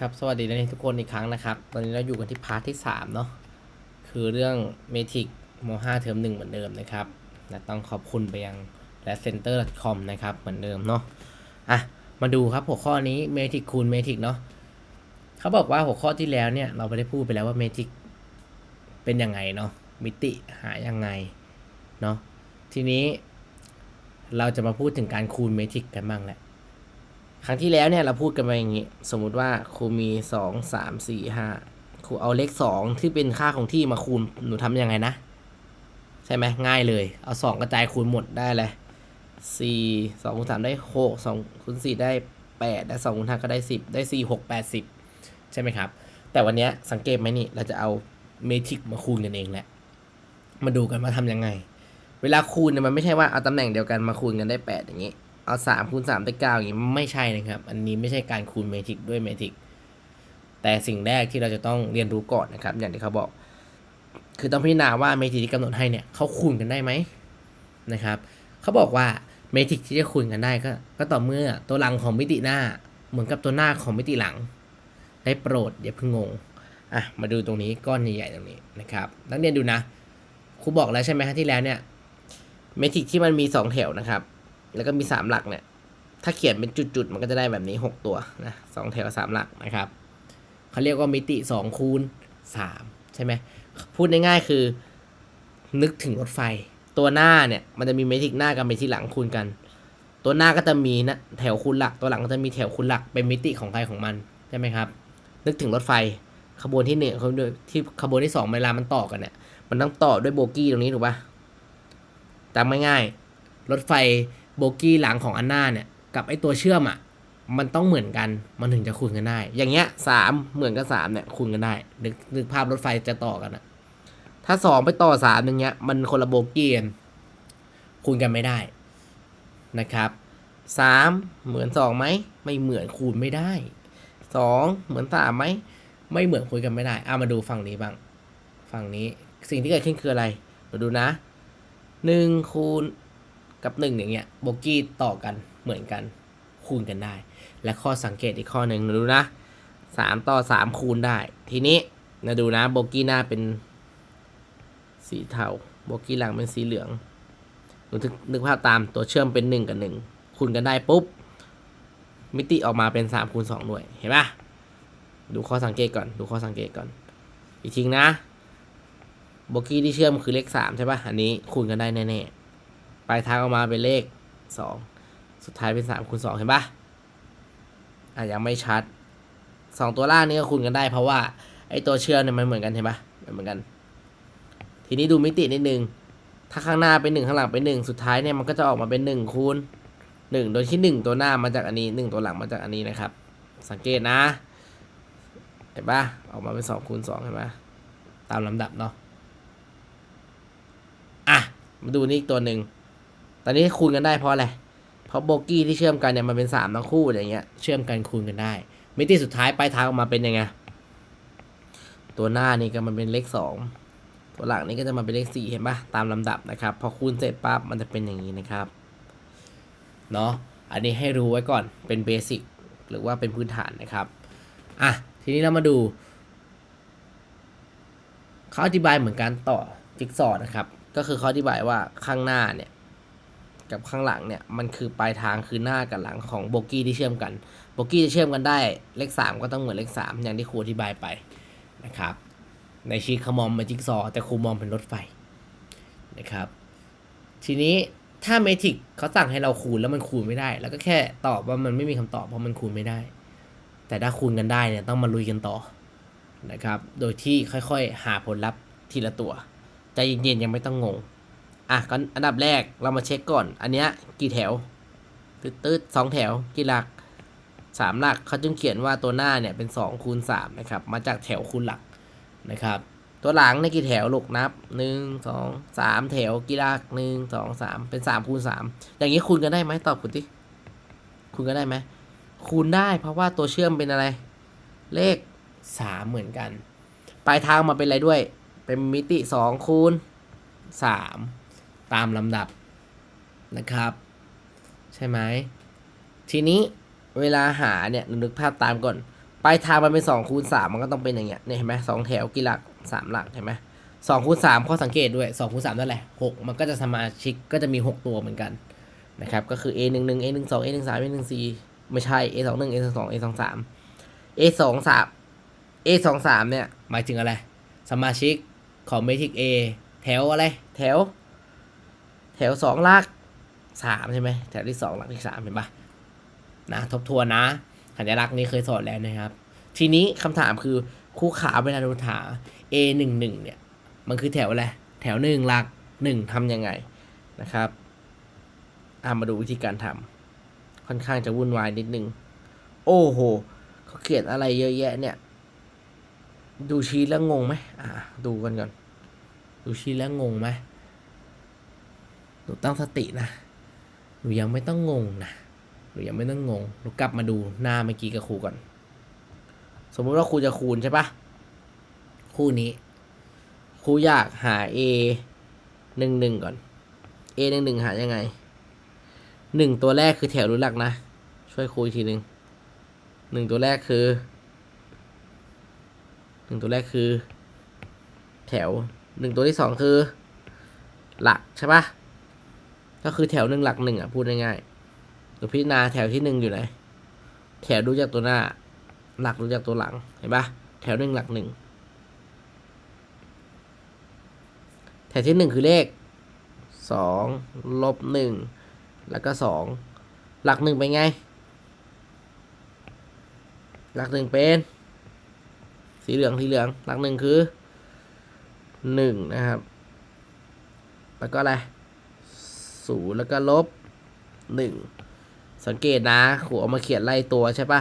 ครับสวัสดีนักเรียนทุกคนอีกครั้งนะครับตอนนี้เราอยู่กันที่พาร์ทที่3เนาะคือเรื่องเมทิกม5เทอม1เหมือนเดิมนะครับและต้องขอบคุณไปยังและเซ็นเตอร์ com นะครับเหมือนเดิมเนาะอะมาดูครับหัวข้อนี้เมทิกคูณเมทิกเนาะเขาบอกว่าหัวข้อที่แล้วเนี่ยเราไม่ได้พูดไปแล้วว่าเมทิกเป็นยังไงเนาะมิติหายังไงเนาะทีนี้เราจะมาพูดถึงการคูณเมทิกกันบ้างแหละ ครั้งที่แล้วเนี่ยเราพูดกันไปอย่างนี้ สมมุติว่าครูมีสองสามสี่ห้าครูเอาเลขสองที่เป็นค่าของที่มาคูณหนูทำยังไงนะ ใช่ไหมง่ายเลย เอาสองกระจายคูณหมดได้เลยสี่สองคูณสามได้หกสองคูณสี่ได้แปดได้สองคูณห้าก็ได้สิบได้สี่หกแปดสิบใช่ไหมครับ แต่วันนี้สังเกตไหมนี่ เราจะเอาเมทริกมาคูณกันเองแหละ มาดูกันว่าทำยังไง เวลาคูณเนี่ยมันไม่ใช่ว่าเอาตำแหน่งเดียวกันมาคูณกันได้แปดอย่างนี้ เอาสามคูณสามได้เก้าอย่างนี้ไม่ใช่นะครับ อันนี้ไม่ใช่การคูณเมทริกด้วยเมทริกแต่สิ่งแรกที่เราจะต้องเรียนรู้ก่อนนะครับ อย่างที่เขาบอก คือต้องพิจารณาว่าเมทริกที่กำหนดให้เนี่ยเขาคูณกันได้ไหมนะครับเขาบอกว่าเมทริกที่จะคูณกันได้ก็ก็ต่อเมื่อตัวหลังของมิติหน้าเหมือนกับตัวหน้าของมิติหลัง ได้โปรดอย่าเพิ่งงงอะมาดูตรงนี้ก้อนใหญ่ๆตรงนี้นะครับนักเรียนดูนะครูบอกแล้วใช่ไหมฮะที่แล้วเนี่ยเมทริกที่มันมีสองแถวนะครับ แล้วก็มีสามหลักเนี่ย ถ้าเขียนเป็นจุดๆ มันก็จะได้แบบนี้หกตัวนะสองแถวสามหลักนะครับเขาเรียกว่ามิติสองคูณสามใช่ไหมพูดง่ายๆคือ นึกถึงรถไฟ ตัวหน้าเนี่ยมันจะมีเมทริกหน้ากับเมทริกหลังคูณกัน ตัวหน้าก็จะมีนะแถวคูณหลัก ตัวหลังก็จะมีแถวคูณหลักเป็นมิติของใครของมันใช่ไหมครับ นึกถึงรถไฟขบวนที่หนึ่งขบวนที่ขบวนที่สองเวลามันต่อกันเนี่ยมันต้องต่อด้วยโบกี้ตรงนี้ถูกปะจำง่ายๆรถไฟ โบกี้หลังของอันหน้าเนี่ยกับไอตัวเชื่อมอะมันต้องเหมือนกันมันถึงจะคูณกันได้ อย่างเงี้ยสามเหมือนกับสามเนี่ยคูณกันได้นึกนึกภาพรถไฟจะต่อกันอะถ้าสองไปต่อสามอย่างเงี้ย มันคนละโบกี้กันคูณกันไม่ได้นะครับสามเหมือนสองไหมไม่เหมือนคูณไม่ได้สองเหมือนสามไหมไม่เหมือนคูณกันไม่ได้เอามาดูฝั่งนี้บ้าง ฝั่งนี้สิ่งที่เกิดขึ้นคืออะไรมาดูนะหนึ่งคูณ กับหนึ่งอย่างเงี้ยโบกี้ต่อกันเหมือนกันคูณกันได้ และข้อสังเกตอีกข้อหนึ่งดูนะสามต่อสามคูณได้ ทีนี้นะดูนะโบกี้หน้าเป็นสีเทาโบกี้หลังเป็นสีเหลืองนึกนึกภาพตามตัวเชื่อมเป็นหนึ่งกับหนึ่งคูณกันได้ปุ๊บ มิติออกมาเป็นสามคูณสองด้วยเห็นปะดูข้อสังเกตก่อนดูข้อสังเกตก่อน อีกทีนะโบกี้ที่เชื่อมคือเลขสามใช่ปะอันนี้คูณกันได้แน่ๆ ปลายทางออกมาเป็นเลขสองสุดท้ายเป็นสามคูณสองเห็นปะอะยังไม่ชัดสองตัวล่างนี้ก็คูณกันได้เพราะว่าไอตัวเชื่อมเนี่ยมันเหมือนกันเห็นปะเหมือนกัน ทีนี้ดูมิตินิดนึง ถ้าข้างหน้าเป็นหนึ่งข้างหลังเป็นหนึ่งสุดท้ายเนี่ยมันก็จะออกมาเป็นหนึ่งคูณหนึ่งโดยที่หนึ่งตัวหน้ามาจากอันนี้หนึ่งตัวหลังมาจากอันนี้นะครับ สังเกตนะเห็นปะออกมาเป็นสองคูณสองเห็นปะตามลำดับเนาะอะมาดูนี่อีกตัวหนึ่ง ตอนนี้คูณกันได้เพราะอะไร เพราะโบกี้ที่เชื่อมกันเนี่ยมันเป็นสามทั้งคู่อย่างเงี้ย เชื่อมกันคูณกันได้ มิติสุดท้ายปลายทางออกมาเป็นยังไง ตัวหน้านี่ก็มันเป็นเลขสองตัวหลังนี่ก็จะมาเป็นเลขสี่เห็นปะตามลำดับนะครับ พอคูณเสร็จปั๊บมันจะเป็นอย่างนี้นะครับ เนาะอันนี้ให้รู้ไว้ก่อน เป็นเบสิกหรือว่าเป็นพื้นฐานนะครับ อะ ทีนี้เรามาดูเขาอธิบายเหมือนการต่อจิ๊กซอว์นะครับ ก็คือเขาอธิบายว่าข้างหน้าเนี่ย กับข้างหลังเนี่ยมันคือปลายทางคือหน้ากับหลังของโบกี้ที่เชื่อมกันโบกี้จะเชื่อมกันได้เลข 3 ก็ต้องเหมือนเลข 3 อย่างที่ครูอธิบายไปนะครับในชีทเขามองเป็นจิ๊กซอแต่ครูมองเป็นรถไฟนะครับทีนี้ถ้าเมทิกเขาสั่งให้เราคูณแล้วมันคูณไม่ได้ แล้วก็แค่ตอบว่ามันไม่มีคำตอบเพราะมันคูณไม่ได้ แต่ถ้าคูณกันได้เนี่ยต้องมาลุยกันต่อนะครับ โดยที่ค่อยๆ หาผลลัพธ์ทีละตัว ใจเย็นๆยังไม่ต้องงง อะก็อันดับแรกเรามาเช็คก่อน อันเนี้ยกี่แถวตืดสองแถวกี่หลักสามหลักเขาจึงเขียนว่าตัวหน้าเนี่ยเป็นสองคูณสามนะครับมาจากแถวคูณหลักนะครับ ตัวหลังในกี่แถวลูกนับหนึ่งสองสามแถวกี่หลักหนึ่งสองสามเป็นสามคูณสามอย่างนี้คูณกันได้ไหมตอบคุณที่คูณกันได้ไหมคูณได้เพราะว่าตัวเชื่อมเป็นอะไร เลขสามเหมือนกัน ปลายทางมาเป็นอะไรด้วย เป็นมิติสองคูณสาม ตามลำดับนะครับ ใช่ไหมทีนี้เวลาหาเนี่ยนึกภาพตามก่อนปลายทางมันเป็นสองคูณสามมันก็ต้องเป็นอย่างเงี้ยเนี่ยเห็นไหมสองแถวกี่หลักสามหลักเห็นไหมสองคูณสามข้อสังเกตด้วยสองคูณสามนั่นแหละหกมันก็จะสมาชิกก็จะมีหกตัวเหมือนกันนะครับก็คือ a หนึ่งหนึ่ง a หนึ่งสอง a หนึ่งสาม a หนึ่งสี่ไม่ใช่ a สองหนึ่ง a สองสอง a สองสาม a สองสาม a สองสามเนี่ยหมายถึงอะไร สมาชิกของเมทริก A แถวอะไร แถว แถวสองหลักสามใช่ไหมแถวที่สองหลักที่สามเห็นปะนะทบทวนนะสัญลักษณ์นี้เคยสอนแล้วนะครับ ทีนี้คำถามคือคู่ขาเวลาโดนถา A หนึ่งหนึ่งเนี่ย มันคือแถวอะไรแถวหนึ่งหลักหนึ่งทำยังไงนะครับอามาดูวิธีการทำค่อนข้างจะวุ่นวายนิดนึง โอ้โหเขาเขียนอะไรเยอะแยะเนี่ย ดูชีทแล้วงงไหมอ่า ดูกันก่อน ดูชีทแล้วงงไหม หนูตั้งสตินะ หนูยังไม่ต้องงงนะ หนูยังไม่ต้องงง หนูกลับมาดูหน้าเมื่อกี้กับครูก่อน สมมุติว่าครูจะคูณใช่ปะคู่นี้ ครูอยากหา a หนึ่งหนึ่งก่อน a หนึ่งหนึ่งหายังไงหนึ่งตัวแรกคือแถวรู้หลักนะ ช่วยครูอีกทีหนึ่งหนึ่งตัวแรกคือหนึ่งตัวแรกคือ แถวหนึ่งตัวที่สองคือ หลักใช่ปะ ก็คือแถวหนึ่งหลักหนึ่งอะพูดง่ายๆตัวพิจารณาแถวที่หนึ่งอยู่ไหน แถวดูจากตัวหน้า หลักดูจากตัวหลัง เห็นปะแถวหนึ่งหลักหนึ่ง แถวที่หนึ่งคือเลขสองลบหนึ่งแล้วก็สองหลักหนึ่งเป็นไง หลักหนึ่งเป็น สีเหลืองสีเหลือง หลักหนึ่งคือหนึ่งนะครับ แล้วก็อะไร ศูนย์แล้วก็ลบหนึ่งสังเกตนะครูเอามาเขียนไล่ตัวใช่ปะ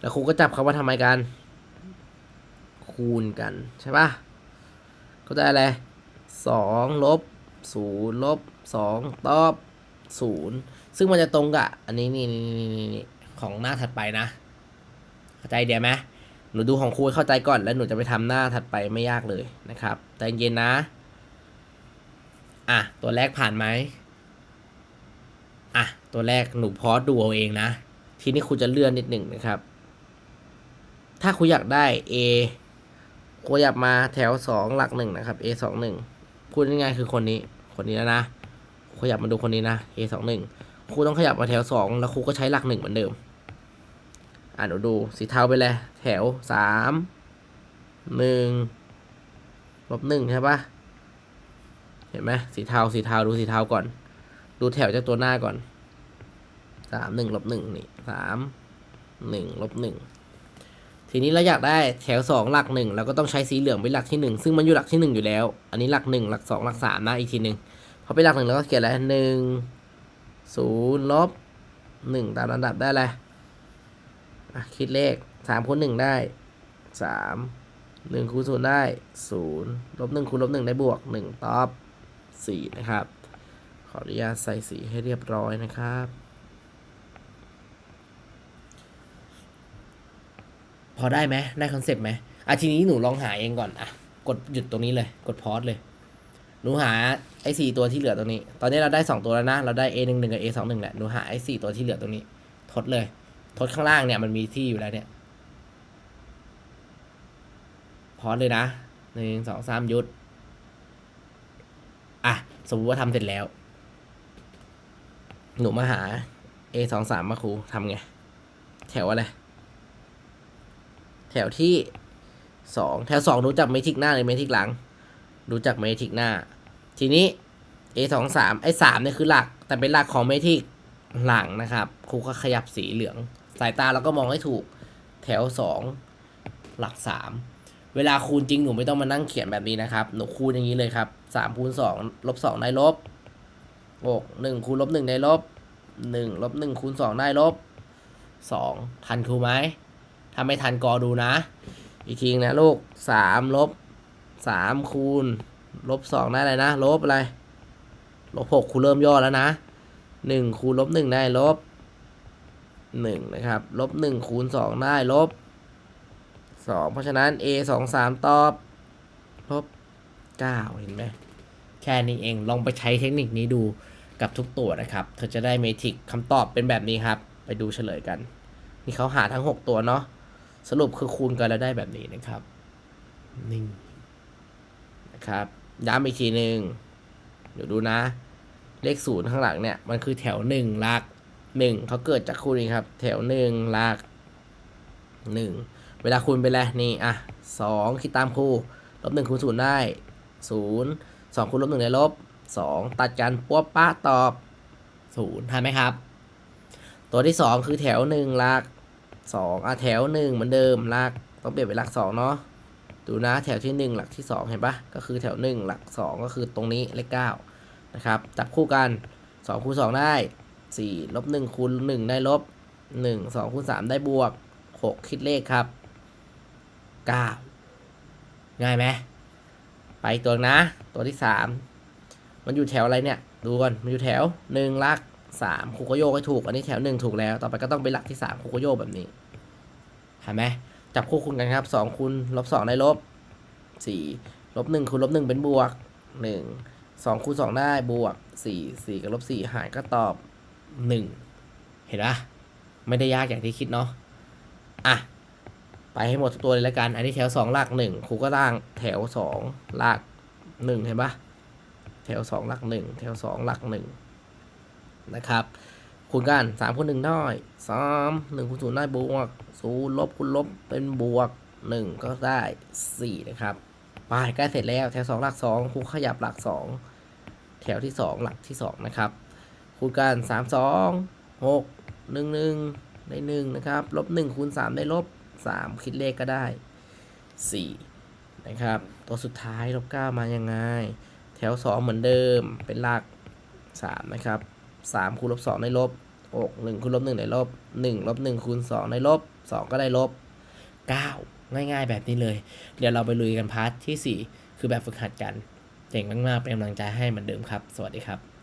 แล้วครูก็จับคำว่าทำไมกัน คูณกันใช่ปะก็ได้อะไรสองลบศูนย์ลบสองตอบศูนย์ซึ่งมันจะตรงกับอันนี้นี่นี่นี่นี่ของหน้าถัดไปนะ เข้าใจเดี๋ยวไหมหนูดูของครูเข้าใจก่อนแล้วหนูจะไปทำหน้าถัดไปไม่ยากเลยนะครับใจเย็นนะ อะ ตัวแรกผ่านไหม อะ ตัวแรกหนูพอดูเอาเองนะ ทีนี้ครูจะเลื่อนนิดหนึ่งนะครับ ถ้าครูอยากได้ A ครูอยากมาแถวสองหลักหนึ่งนะครับ A สองหนึ่งพูดง่ายๆคือคนนี้ คนนี้แล้วนะครูอยากมาดูคนนี้นะ A สองหนึ่งครูต้องขยับมาแถวสองแล้วครูก็ใช้หลักหนึ่งเหมือนเดิม อะหนูดูสีเทาไปเลยแถวสามหนึ่งลบหนึ่งใช่ปะเห็นไหมสีเทาสีเทาดูสีเทาก่อน ดูแถวจากตัวหน้าก่อนสามหนึ่งลบหนึ่งนี่สามหนึ่งลบหนึ่งทีนี้เราอยากได้แถวสองหลักหนึ่งเราก็ต้องใช้สีเหลืองเป็นหลักที่หนึ่งซึ่งมันอยู่หลักที่หนึ่งอยู่แล้ว อันนี้หลักหนึ่งหลักสองหลักสามนะอีกทีหนึ่งพอเป็นหลักหนึ่งเราก็เขียนอะไรหนึ่งศูนย์ลบหนึ่งตามลำดับได้เลยอะคิดเลขสามคูณหนึ่งได้สามหนึ่งคูณศูนย์ได้ศูนย์ลบหนึ่งคูณลบหนึ่งได้บวกหนึ่งตอบสี่นะครับ ออนุญาตใส่สีให้เรียบร้อยนะครับ พอได้ไหมได้คอนเซปต์ไหมอะทีนี้หนูลองหาเองก่อนอะกดหยุดตรงนี้เลย กดพอสเลยหนูหาไอ้สี่ตัวที่เหลือตรงนี้ ตอนนี้เราได้สองตัวแล้วนะ เราได้ a หนึ่งหนึ่งกับ a สองหนึ่งแหละ หนูหาไอ้สี่ตัวที่เหลือตรงนี้ ทดเลย ทดข้างล่างเนี่ยมันมีที่อยู่แล้วเนี่ย พอสเลยนะหนึ่งสองสามหยุด อะ สมมติว่าทำเสร็จแล้ว หนูมาหา a สองสามมาครูทำไง แถวอะไร แถวที่สองแถวสองรู้จักเมทริกหน้าหรือเมทริกหลัง รู้จักเมทริกหน้า ทีนี้ a สองสามไอ้สามเนี่ยคือหลัก แต่เป็นหลักของเมทริกหลังนะครับครูก็ขยับสีเหลือง สายตาเราก็มองให้ถูก แถวสองหลักสามเวลาคูณจริงหนูไม่ต้องมานั่งเขียนแบบนี้นะครับ หนูคูณอย่างนี้เลยครับสามคูณสองลบสองได้ลบ หกหนึ่งคูณลบหนึ่งได้ลบหนึ่งลบหนึ่งคูณสองได้ลบสองทันครูไหมถ้าไม่ทันกอดูนะ อีกทีนะลูกสามลบสามคูณลบสองได้อะไรนะ ลบอะไร ลบหกคูณเริ่มย่อแล้วนะหนึ่งคูณลบหนึ่งได้ลบหนึ่งนะครับ ลบหนึ่งคูณสองได้ลบสองเพราะฉะนั้น a สองสามตอบ ลบเก้าเห็นไหมแค่นี้เองลองไปใช้เทคนิคนี้ดู กับทุกตัวนะครับ เธอจะได้เมทริกคำตอบเป็นแบบนี้ครับ ไปดูเฉลยกัน นี่เขาหาทั้ง 6 ตัวเนาะ สรุปคือคูณกันแล้วได้แบบนี้นะครับนี่งนะครับย้ำอีกทีหนึ่งเดี๋ยวดูนะ เลขศูนย์ข้างหลังเนี่ย มันคือแถวหนึ่งหลักหนึ่งเขาเกิดจากคูณนี้ครับ แถวหนึ่งหลักหนึ่งเวลาคูณไปแล้วนี่อะสองคิดตามครูลบหนึ่งคูณศูนย์ได้ศูนย์สองคูณลบหนึ่งได้ลบ สองตัดกันปั๊วป้าตอบศูนย์ทันไหมครับ ตัวที่สองคือแถวหนึ่งหลักสองอะแถวหนึ่งเหมือนเดิมหลักต้องเปลี่ยนเป็นหลักสองเนาะดูนะแถวที่หนึ่งหลักที่สองเห็นปะก็คือแถวหนึ่งหลักสองก็คือตรงนี้เลขเก้านะครับจับคู่กันสองคูณสองได้สี่ลบหนึ่งคูณหนึ่งได้ลบหนึ่งสองคูณสามได้บวกหกคิดเลขครับเก้าง่ายไหมไปตัวนะตัวที่สาม มันอยู่แถวอะไรเนี่ย ดูก่อน มันอยู่แถวหนึ่งลักสามครูก็โยกให้ถูก อันนี้แถวหนึ่งถูกแล้ว ต่อไปก็ต้องเป็นหลักที่สามครูก็โยกแบบนี้เห็นไหมจับคู่คูณกันครับสองคูณลบสองได้ลบสี่ลบหนึ่งคูณลบหนึ่งเป็นบวกหนึ่งสองคูณสองได้บวกสี่สี่กับลบสี่หารก็ตอบหนึ่งเห็นปะไม่ได้ยากอย่างที่คิดเนาะอะไปให้หมดตัวเลยแล้วกัน อันนี้แถวสองหลักหนึ่งครูก็ล่างแถวสองหลักหนึ่งเห็นปะ แถวสองหลักหนึ่งแถวสองหลักหนึ่งนะครับคูณกันสามคูณหนึ่งได้สามหนึ่งคูณศูนย์ได้บวกศูนย์ลบคูณลบเป็นบวกหนึ่งก็ได้สี่นะครับไปใกล้เสร็จแล้วแถวสองหลักสองครูขยับหลักสองแถวที่สองหลักที่สองนะครับคูณกันสามสองหกหนึ่งหนึ่งได้หนึ่งนะครับลบหนึ่งคูณสามได้ลบสามคิดเลขก็ได้สี่นะครับ ตัวสุดท้ายลบเก้ามายังไง แถวสองเหมือนเดิมเป็นหลักสามนะครับสามคูณลบสองได้ลบหกหนึ่งคูณลบหนึ่งได้ลบหนึ่งลบหนึ่งคูณสองได้ลบสองก็ได้ลบเก้าง่ายๆ แบบนี้เลย เดี๋ยวเราไปลุยกันพาร์ทที่สี่คือแบบฝึกหัดกัน เจ๋งมากๆ เป็นกำลังใจให้เหมือนเดิมครับ สวัสดีครับ